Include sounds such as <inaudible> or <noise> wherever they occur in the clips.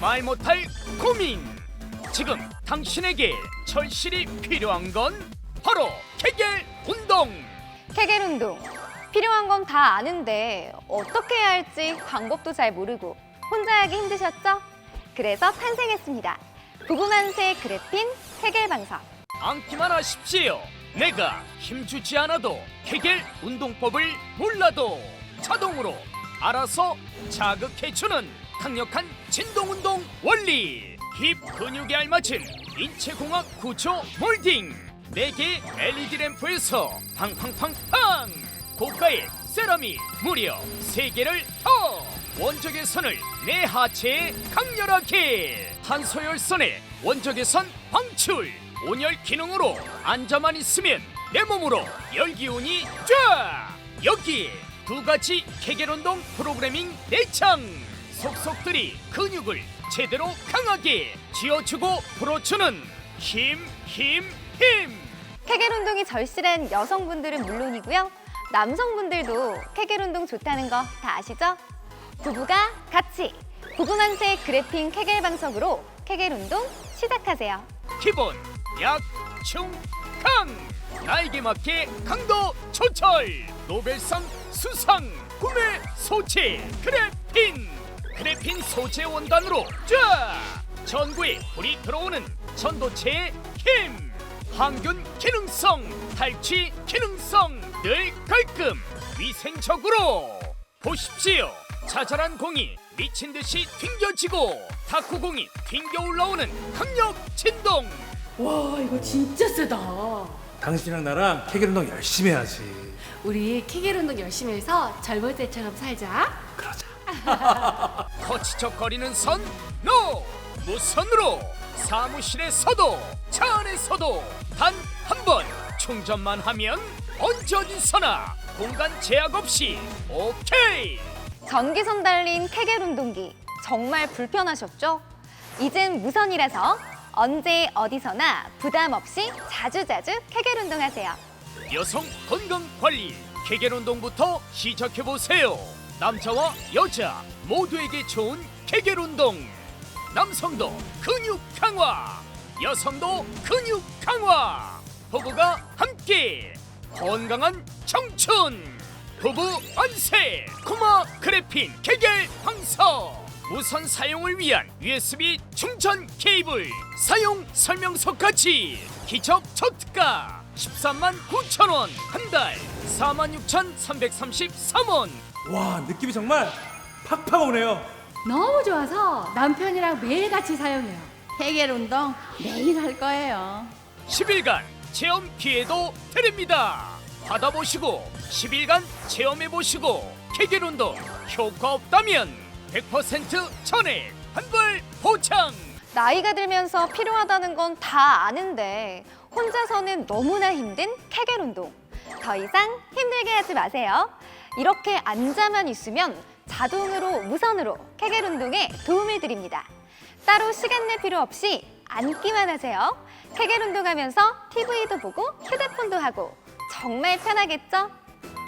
말 못할 고민 지금 당신에게 절실히 필요한 건 바로 케겔 운동 케겔 운동. 필요한 건 다 아는데 어떻게 해야 할지 방법도 잘 모르고 혼자 하기 힘드셨죠? 그래서 탄생했습니다. 부부만세 그래핀 케겔 방석. 앉기만 하십시오 내가 힘주지 않아도 케겔 운동법을 몰라도 자동으로 알아서 자극해주는 강력한 진동운동 원리. 힙 근육에 알맞은 인체공학 구조 몰딩. 4개 LED 램프에서 팡팡팡팡! 고가의 세라믹 무려 3개를 더 원적외선을 내 하체에 강렬하게! 한소열선의 원적외선 방출! 온열 기능으로 앉아만 있으면 내 몸으로 열기운이 쫙! 여기에 두 가지 케겔 운동 프로그래밍 내장 속속들이 근육을 제대로 강하게 쥐어주고 풀어주는 힘 힘, 힘. 케겔 운동이 절실한 여성분들은 물론이고요. 남성분들도 케겔 운동 좋다는 거 다 아시죠? 부부가 같이 부부만세 그래핀 케겔 방석으로 케겔 운동 시작하세요. 기본 약, 충, 강 나에게 맞게 강도 조절 노벨상 수상 구매 소재 그래핀 그래핀 소재 원단으로 쫙 전구에 불이 들어오는 전도체의 힘 항균 기능성 탈취 기능성 늘 깔끔 위생적으로 보십시오 자잘한 공이 미친 듯이 튕겨지고 탁구 공이 튕겨 올라오는 강력 진동 와 이거 진짜 세다. 당신이랑 나랑 케겔 운동 열심히 해야지. 우리 케겔 운동 열심히 해서 젊을 때처럼 살자. 그러자. <laughs> 거치적거리는 선? 노! 무선으로 사무실에서도 차 안에서도 단 한 번 충전만 하면 언제 어디서나 공간 제약 없이 오케이! 전기선 달린 케겔 운동기 정말 불편하셨죠? 이젠 무선이라서 언제 어디서나 부담 없이 자주자주 케겔 운동하세요. 여성 건강 관리 케겔 운동부터 시작해 보세요. 남자와 여자 모두에게 좋은 케겔 운동. 남성도 근육 강화, 여성도 근육 강화. 부부가 함께 건강한 청춘. 부부 안세 코마 그래핀 케겔 방석 무선 사용을 위한 USB 충전 케이블 사용 설명서까지 기적 초특가 13만 9천 원한 달 4만 6천 333원 와 느낌이 정말 팍팍 오네요. 너무 좋아서 남편이랑 매일 같이 사용해요. 케겔 운동 매일 할 거예요. 10일간 체험 기회도 드립니다 받아보시고 10일간 체험해보시고 케겔 운동 효과 없다면 100% 전액 환불 보장 나이가 들면서 필요하다는 건 다 아는데 혼자서는 너무나 힘든 케겔 운동. 더 이상 힘들게 하지 마세요. 이렇게 앉아만 있으면 자동으로 무선으로 케겔 운동에 도움을 드립니다. 따로 시간 낼 필요 없이 앉기만 하세요. 케겔 운동하면서 TV도 보고 휴대폰도 하고 정말 편하겠죠?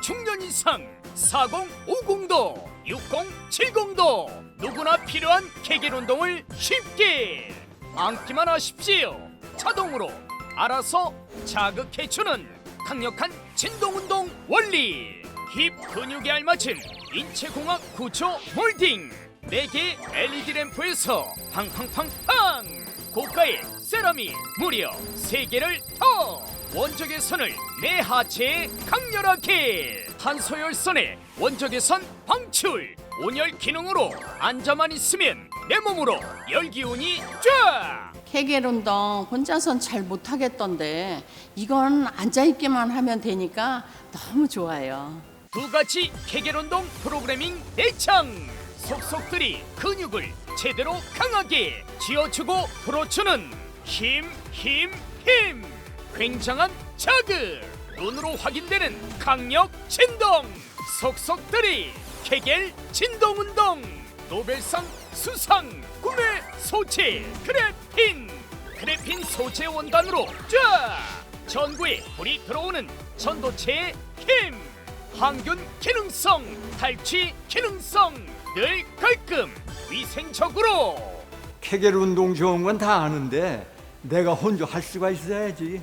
중년 이상 4050도 6070도 누구나 필요한 케겔 운동을 쉽게 앉기만 하십시오 자동으로 알아서 자극해주는 강력한 진동운동 원리 힙 근육에 알맞은 인체공학 구조 몰딩. 4개 LED 램프에서 팡팡팡팡! 고가의 세라믹 무려 3개를 더! 원적외선을 내 하체에 강렬하게! 한소열선의 원적외선 방출! 온열 기능으로 앉아만 있으면 내 몸으로 열기운이 쫙! 케겔 운동 혼자선 잘 못하겠던데 이건 앉아있기만 하면 되니까 너무 좋아요. 두 가지 케겔 운동 프로그래밍 내장 속속들이 근육을 제대로 강하게 쥐어주고 풀어주는 힘 힘, 힘. 굉장한 자극! 눈으로 확인되는 강력 진동! 속속들이 케겔 진동 운동! 노벨상 수상 구매 소재 그래핀 그래핀 소재 원단으로 쫙! 전구에 불이 들어오는 전도체의 힘 항균 기능성 탈취 기능성 늘 깔끔 위생적으로 케겔 운동 좋은 건 다 아는데 내가 혼자 할 수가 있어야지.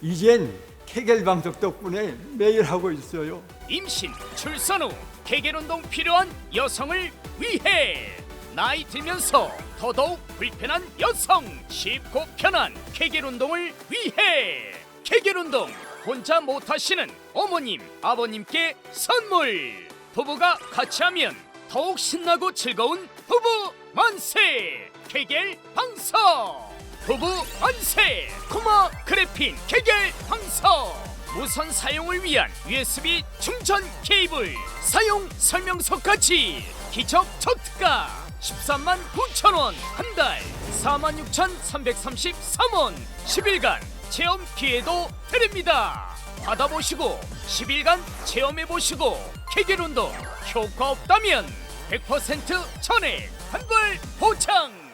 이젠 케겔 방석 덕분에 매일 하고 있어요. 임신, 출산 후 케겔 운동 필요한 여성을 위해 나이 들면서 더더욱 불편한 여성 쉽고 편한 케겔 운동을 위해 케겔 운동 혼자 못하시는 어머님, 아버님께 선물. 부부가 같이 하면 더욱 신나고 즐거운 부부 만세. 케겔 방석 부부 만세. 코마 그래핀 케겔 방석 무선 사용을 위한 USB 충전 케이블. 사용 설명서까지. 기적 저특가. 13만 9천 원한 달. 4만 6,333원. 10일간 체험 기회도 드립니다. 받아보시고 10일간 체험해보시고 케겔 운동 효과 없다면 100% 전액 환불 보장